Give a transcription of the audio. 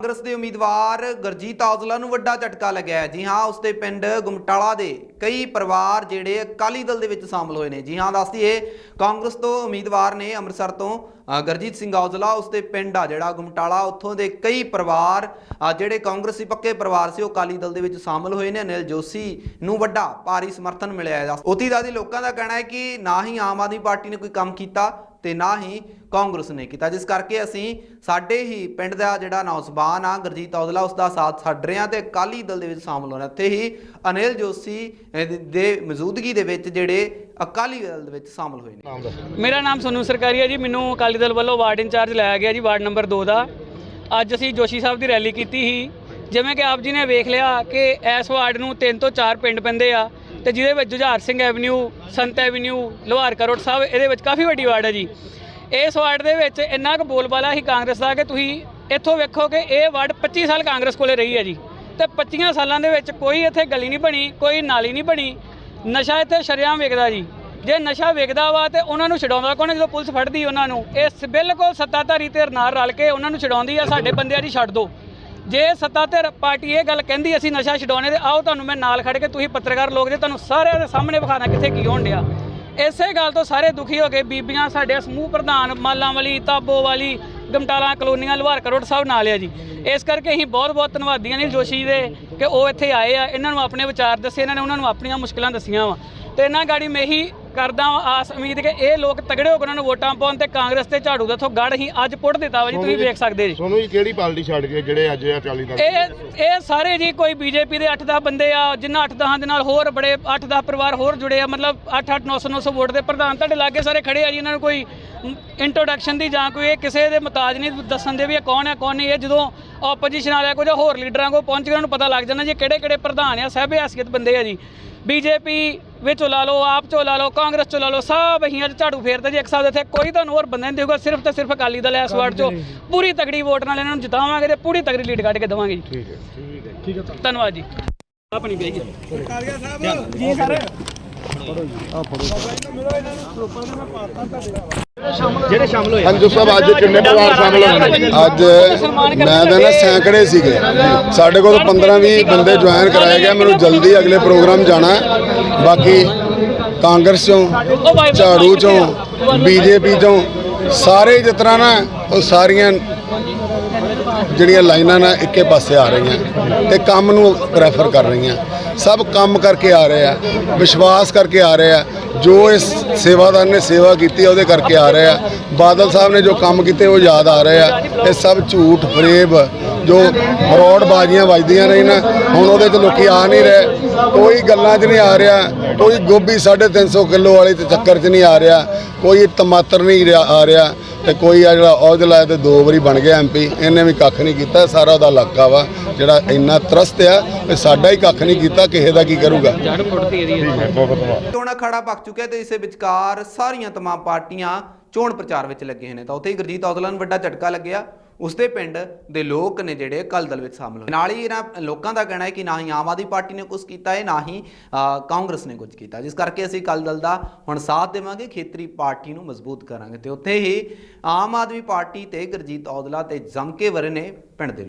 ਕਾਂਗਰਸ ਦੇ ਉਮੀਦਵਾਰ ਗਰਜੀਤ ਔਜਲਾ ਨੂੰ ਵੱਡਾ ਝਟਕਾ ਲੱਗਿਆ ਜੀ ਹਾਂ ਉਸ ਦੇ ਪਿੰਡ ਗੁਮਟਾਲਾ ਦੇ ਕਈ ਪਰਿਵਾਰ ਜਿਹੜੇ ਅਕਾਲੀ ਦਲ ਦੇ ਵਿੱਚ ਸ਼ਾਮਲ ਹੋਏ ਨੇ। ਜੀ ਹਾਂ ਦੱਸਦੀ ਇਹ ਕਾਂਗਰਸ ਤੋਂ ਉਮੀਦਵਾਰ ਨੇ ਅੰਮ੍ਰਿਤਸਰ ਤੋਂ ਅ, ਗਰਜੀਤ ਸਿੰਘ ਔਜਲਾ ਉਸ ਦੇ ਪਿੰਡ ਆ ਜਿਹੜਾ ਗੁਮਟਾਲਾ ਉੱਥੋਂ ਦੇ ਕਈ ਪਰਿਵਾਰ ਜਿਹੜੇ ਕਾਂਗਰਸੀ ਪੱਕੇ ਪਰਿਵਾਰ ਸੀ ਉਹ ਅਕਾਲੀ ਦਲ ਦੇ ਵਿੱਚ ਸ਼ਾਮਲ ਹੋਏ ਨੇ। ਅਨਿਲ ਜੋਸ਼ੀ ਨੂੰ ਵੱਡਾ ਭਾਰੀ ਸਮਰਥਨ ਮਿਲਿਆ ਹੈ। ਉਤੀ ਦਾ ਦੀ ਲੋਕਾਂ ਦਾ ਕਹਿਣਾ ਹੈ ਕਿ ਨਾ ਹੀ ਆਮ ਆਦਮੀ ਪਾਰਟੀ ਨੇ ਕੋਈ ਕੰਮ ਕੀਤਾ ਤੇ ਨਾ ਹੀ ਕਾਂਗਰਸ ਨੇ ਕੀਤਾ ਜਿਸ ਕਰਕੇ ਅਸੀਂ ਸਾਡੇ ਹੀ ਪਿੰਡ ਦਾ ਜਿਹੜਾ ਨੌਜਵਾਨ ਆ ਗੁਰਜੀਤ ਔਜਲਾ ਉਸ ਦਾ ਸਾਥ ਛੱਡ ਰਹੇ ਹਾਂ ਤੇ ਅਕਾਲੀ ਦਲ ਦੇ ਵਿੱਚ ਸ਼ਾਮਲ ਹੋਣਾ। ਇੱਥੇ ਹੀ ਅਨਿਲ ਜੋਸ਼ੀ ਦੇ- ਮੌਜੂਦਗੀ ਦੇ ਵਿੱਚ ਜਿਹੜੇ ਅਕਾਲੀ ਦਲ ਦੇ ਵਿੱਚ ਸ਼ਾਮਲ ਹੋਏ ਨੇ। ਮੇਰਾ ਨਾਮ ਸੋਨੂ ਸਰਕਾਰੀ ਹੈ ਜੀ ਮੈਨੂੰ ਅਕਾਲੀ ਦਲ ਵੱਲੋਂ ਵਾਰਡ ਇੰਚਾਰਜ ਲਾਇਆ ਗਿਆ ਜੀ ਵਾਰਡ ਨੰਬਰ 2 ਦਾ। ਅੱਜ ਅਸੀਂ ਜੋਸ਼ੀ ਸਾਹਿਬ ਦੀ ਰੈਲੀ ਕੀਤੀ ਸੀ। ਜਿਵੇਂ ਕਿ ਆਪ ਜੀ ਨੇ ਵੇਖ ਲਿਆ ਕਿ ਇਸ ਵਾਰਡ ਨੂੰ ਤਿੰਨ ਤੋਂ ਚਾਰ ਪਿੰਡ ਪੈਂਦੇ ਆ। ਤੇ ਜਿਹਦੇ ਵਿੱਚ ਜੁਝਾਰ ਸਿੰਘ ਐਵਨਿਊ, ਸੰਤ ਐਵਨਿਊ, ਲੋਹਾਰ ਕਰੋੜ ਸਾਹਿਬ, ਇਹਦੇ ਵਿੱਚ ਕਾਫੀ ਵੱਡੀ ਵਾਰਡ ਹੈ ਜੀ। ਇਸ ਵਾਰਡ ਦੇ ਵਿੱਚ ਇੰਨਾ ਕੁ ਬੋਲਬਾਲਾ ਹੀ ਕਾਂਗਰਸ ਦਾ ਕਿ ਤੁਸੀਂ ਇੱਥੋਂ ਵੇਖੋ ਕਿ ਇਹ ਵਾਰਡ 25 ਸਾਲ ਕਾਂਗਰਸ ਕੋਲੇ ਰਹੀ ਹੈ ਜੀ। ਤੇ 25 ਸਾਲਾਂ ਦੇ ਵਿੱਚ ਕੋਈ ਇੱਥੇ ਗਲੀ ਨਹੀਂ ਬਣੀ, ਕੋਈ ਨਾਲੀ ਨਹੀਂ ਬਣੀ, ਨਸ਼ਾ ਇੱਥੇ ਸ਼ਰੇਆਮ ਵਿਕਦਾ ਜੀ। ਜੇ ਨਸ਼ਾ ਵਿਕਦਾ ਵਾ ਤੇ ਉਹਨਾਂ ਨੂੰ ਛਡਾਉਂਦਾ ਕੌਣ ਜਦੋਂ ਪੁਲਿਸ ਫੜਦੀ ਉਹਨਾਂ ਨੂੰ ਇਹ ਸ- ਬਿਲਕੁਲ ਸੱਤਾਧਾਰੀ 'ਤੇ ਨਾਲ ਰਲ ਕੇ ਉਹਨਾਂ ਨੂੰ ਛਡਾਉਂਦੀ ਆ, ਸਾਡੇ ਬੰਦਿਆਂ ਦੀ ਛੱਡ ਦਿਓ ਜੇ ਸੱਤਾਧਾਰ ਪਾਰਟੀ ਇਹ ਗੱਲ ਕਹਿੰਦੀ ਅਸੀਂ ਨਸ਼ਾ ਛਡਾਉਣੇ ਤੇ ਆਓ ਤੁਹਾਨੂੰ ਮੈਂ ਨਾਲ ਖੜ ਕੇ ਤੁਸੀਂ ਪੱਤਰਕਾਰ ਲੋਕ ਜੇ ਤੁਹਾਨੂੰ ਸਾਰਿਆਂ ਦੇ ਸਾਹਮਣੇ ਵਿਖਾਣਾ ਕਿੱਥੇ ਕੀ ਹੋਣ ਡਿਆ। ਇਸੇ ਗੱਲ ਤੋਂ ਸਾਰੇ ਦੁਖੀ ਹੋ ਗਏ ਬੀਬੀਆਂ ਸਾਡੇ ਸਮੂਹ ਪ੍ਰਧਾਨ ਮਾਲਾਂ ਵਾਲੀ ਤਾਬੋ ਵਾਲੀ ਗਮਟਾਲਾ, ਕਲੋਨੀਆਂ, ਲੁਹਾਰ ਕਰੋੜ ਸਾਹਿਬ ਨਾਲ ਆ ਜੀ। ਇਸ ਕਰਕੇ ਅਸੀਂ ਬਹੁਤ ਬਹੁਤ ਧੰਨਵਾਦੀਆਂ ਨੇ ਜੋਸ਼ੀ ਦੇ ਕਿ ਉਹ ਇੱਥੇ ਆਏ ਆ। ਇਹਨਾਂ ਨੂੰ ਆਪਣੇ ਵਿਚਾਰ ਦੱਸੇ, ਇਹਨਾਂ ਨੇ ਉਹਨਾਂ ਨੂੰ ਆਪਣੀਆਂ ਮੁਸ਼ਕਲਾਂ ਦੱਸੀਆਂ ਵਾ। ਤੇ ਇਹਨਾਂ ਗਾੜੀ ਮੈਂ ਕਰਦਾ ਆਸ ਉਮੀਦ ਕਿ ਇਹ ਲੋਕ ਤਗੜੇ ਹੋ ਕੇ ਉਹਨਾਂ ਨੂੰ ਵੋਟਾਂ ਪਾਉਣ ਤੇ ਕਾਂਗਰਸ ਤੇ ਝਾੜੂ ਦਾ ਥੋ ਗੜ ਹੀ ਅੱਜ ਪੁੱਟ ਦਿੱਤਾ ਵਾ ਜੀ ਤੁਸੀਂ ਵੇਖ ਸਕਦੇ ਜੀ। ਸੋਨੂੰ ਜੀ ਕਿਹੜੀ ਪਾਰਟੀ ਛੱਡ ਗਏ ਜਿਹੜੇ ਅੱਜ ਅਕਾਲੀ ਦਲ ਇਹ ਇਹ ਸਾਰੇ ਜੀ ਕੋਈ ਬੀਜੇਪੀ ਦੇ 8-10 ਬੰਦੇ ਆ ਜਿਨ੍ਹਾਂ 8-10 ਦੇ ਨਾਲ ਹੋਰ ਬੜੇ 8-10 ਪਰਿਵਾਰ ਹੋਰ ਜੁੜੇ ਆ ਮਤਲਬ 8-8 900 900 ਵੋਟ ਦੇ ਪ੍ਰਧਾਨ ਤੁਹਾਡੇ ਲਾਗੇ ਸਾਰੇ ਖੜੇ ਆ ਜੀ ਇਹਨਾਂ ਨੂੰ ਕੋਈ ਇੰਟਰੋਡਕਸ਼ਨ ਦੀ ਜਾਂ ਕੋਈ ਇਹ ਕਿਸੇ ਦੇ ਮੁਤਾਜ ਨਹੀਂ ਦੱਸਣ ਦੇ ਵੀ ਇਹ ਕੌਣ ਹੈ ਕੌਣ ਨਹੀਂ ਇਹ ਜਦੋਂ ਆਪੋਜੀਸ਼ਨ ਵਾਲਿਆਂ ਕੋਲ ਜਾਂ ਹੋਰ ਲੀਡਰਾਂ ਕੋਲ ਪਹੁੰਚ ਗਏ ਉਹਨਾਂ ਨੂੰ ਪਤਾ ਲੱਗ ਜਾਂਦਾ ਜੀ ਕਿਹੜੇ ਕਿਹੜੇ ਪ੍ਰਧਾਨ ਆ ਸਹਿਬ ਹਸੀਅਤ ਬੰਦੇ ਆ ਜੀ। ਬੀਜੇਪੀ ਵਿੱਚੋਂ ਲਾ ਲਓ ਆਪ ਚੋਂ ਲਾ ਲਓ ਕਾਂਗਰਸ ਚੋਂ ਲਾ ਲਓ ਸਭ ਅਸੀਂ ਅੱਜ ਝਾੜੂ ਫੇਰਦੇ ਜੀ ਇੱਕ ਸਾਹਿਬ ਇੱਥੇ। ਕੋਈ ਤੁਹਾਨੂੰ ਹੋਰ ਬੰਦਾ ਨਹੀਂ ਦੇਊਗਾ ਸਿਰਫ ਤੇ ਸਿਰਫ ਅਕਾਲੀ ਦਲ ਇਸ ਵਾਰਡ ਚੋਂ। ਪੂਰੀ ਤਗੜੀ ਵੋਟ ਨਾਲ ਇਹਨਾਂ ਨੂੰ ਜਿਤਾਵਾਂਗੇ ਤੇ ਪੂਰੀ ਤਗੜੀ ਲੀਡ ਕੱਢ ਕੇ ਦੇਵਾਂਗੇ ਜੀ। ਠੀਕ ਹੈ ਧੰਨਵਾਦ ਜੀ। ਆਪਣੀ ਬੇਗੀ ਹਾਂਜੀ ਸਾਹਿਬ। ਅੱਜ ਕਿੰਨੇ ਪਰਿਵਾਰ ਸ਼ਾਮਲ ਹੋਏ ਅੱਜ ਮੈਂ ਤਾਂ ਨਾ ਸੈਂਕੜੇ ਸੀਗੇ। ਸਾਡੇ ਕੋਲ 15-20 ਬੰਦੇ ਜੁਆਇਨ ਕਰਾਏ ਗਏ। ਮੈਨੂੰ ਜਲਦੀ ਅਗਲੇ ਪ੍ਰੋਗਰਾਮ ਜਾਣਾ ਹੈ। ਬਾਕੀ ਕਾਂਗਰਸ ਚੋਂ ਝਾੜੂ ਚੋਂ ਬੀਜੇਪੀ ਚੋਂ ਸਾਰੇ ਜਿਸ ਤਰ੍ਹਾਂ ਨਾ ਉਹ ਸਾਰੀਆਂ ਜਿਹੜੀਆਂ ਲਾਈਨਾਂ ਨਾ ਇੱਕੇ ਪਾਸੇ ਆ ਰਹੀਆਂ। ਤੇ ਕੰਮ ਨੂੰ ਪ੍ਰੈਫਰ ਕਰ ਰਹੀਆਂ। ਸਭ ਕੰਮ ਕਰਕੇ ਆ ਰਹੇ ਆ, ਵਿਸ਼ਵਾਸ ਕਰਕੇ ਆ ਰਹੇ ਆ, ਜੋ ਇਸ ਸੇਵਾਦਾਰ ਨੇ ਸੇਵਾ ਕੀਤੀ ਉਹਦੇ ਕਰਕੇ ਆ ਰਹੇ ਆ। ਬਾਦਲ ਸਾਹਿਬ ਨੇ ਜੋ ਕੰਮ ਕੀਤੇ, ਉਹ ਯਾਦ ਆ ਰਹੇ ਆ। ਇਹ ਸਭ ਝੂਠ ਫਰੇਬ ਜੋ ਫਰੋਡ ਬਾਜ਼ੀਆਂ ਵੱਜਦੀਆਂ ਨੇ ਨਾ, ਹੁਣ ਉਹਦੇ 'ਚ ਲੋਕੀ ਆ ਨਹੀਂ ਰਹੇ। ਕੋਈ ਗੱਲਾਂ 'ਚ ਨਹੀਂ ਆ ਰਿਹਾ, ਕੋਈ ਗੋਭੀ 350 ਕਿਲੋ ਵਾਲੇ ਤੇ ਚੱਕਰ 'ਚ ਨਹੀਂ ਆ ਰਿਹਾ, ਕੋਈ ਟਮਾਟਰ ਨਹੀਂ ਰਿਹਾ- ਆ ਰਿਹਾ। ਤੇ ਕੋਈ ਆ ਜਿਹੜਾ ਔਜਲਾ ਤੇ ਦੋ ਵਾਰੀ ਬਣ ਗਿਆ ਐਮਪੀ ਇਹਨੇ ਵੀ ਕੱਖ ਨਹੀਂ ਕੀਤਾ ਸਾਰਾ ਉਹਦਾ ਇਲਾਕਾ ਵਾ ਜਿਹੜਾ ਇੰਨਾ ਤਰਸਤ ਆ ਕਿ ਸਾਡਾ ਹੀ ਕੱਖ ਨਹੀਂ ਕੀਤਾ ਕਿਸੇ ਦਾ ਕੀ ਕਰੂਗਾ? ਝਾੜੂ ਫੁੱਟਦੀ ਇਹਦੀ ਚੋਣ ਅਖਾੜਾ ਪੱਕ ਚੁੱਕਿਆ ਤੇ ਇਸੇ ਵਿਚਕਾਰ ਸਾਰੀਆਂ ਤਮਾਮ ਪਾਰਟੀਆਂ ਚੋਣ ਪ੍ਰਚਾਰ ਵਿੱਚ ਲੱਗੇ ਨੇ। ਤਾਂ ਉੱਥੇ ਹੀ ਗੁਰਜੀਤ ਔਜਲਾ ਨੂੰ ਵੱਡਾ ਝਟਕਾ ਲੱਗਿਆ। ਉਸਦੇ ਪਿੰਡ ਦੇ ਲੋਕ ਨੇ ਜਿਹੜੇ ਅਕਾਲੀ ਦਲ ਵਿੱਚ ਸ਼ਾਮਲ ਹੋਏ। ਨਾਲ ਹੀ ਇਹਨਾਂ ਲੋਕਾਂ ਦਾ ਕਹਿਣਾ ਹੈ ਕਿ ਨਾ ਹੀ ਆਮ ਆਦਮੀ ਪਾਰਟੀ ਨੇ ਕੁਝ ਕੀਤਾ ਹੈ, ਨਾ ਹੀ ਕਾਂਗਰਸ ਨੇ ਕੁਝ ਕੀਤਾ। ਜਿਸ ਕਰਕੇ ਅਸੀਂ ਅਕਾਲੀ ਦਲ ਦਾ ਹੁਣ ਸਾਥ ਦੇਵਾਂਗੇ, ਖੇਤਰੀ ਪਾਰਟੀ ਨੂੰ ਮਜ਼ਬੂਤ ਕਰਾਂਗੇ। ਤੇ ਉੱਥੇ ਹੀ ਆਮ ਆਦਮੀ ਪਾਰਟੀ ਤੇ ਗੁਰਜੀਤ ਔਦਲਾ ਤੇ ਜੰਮ ਕੇ ਵਰੇ ਨੇ ਪਿੰਡ ਦੇ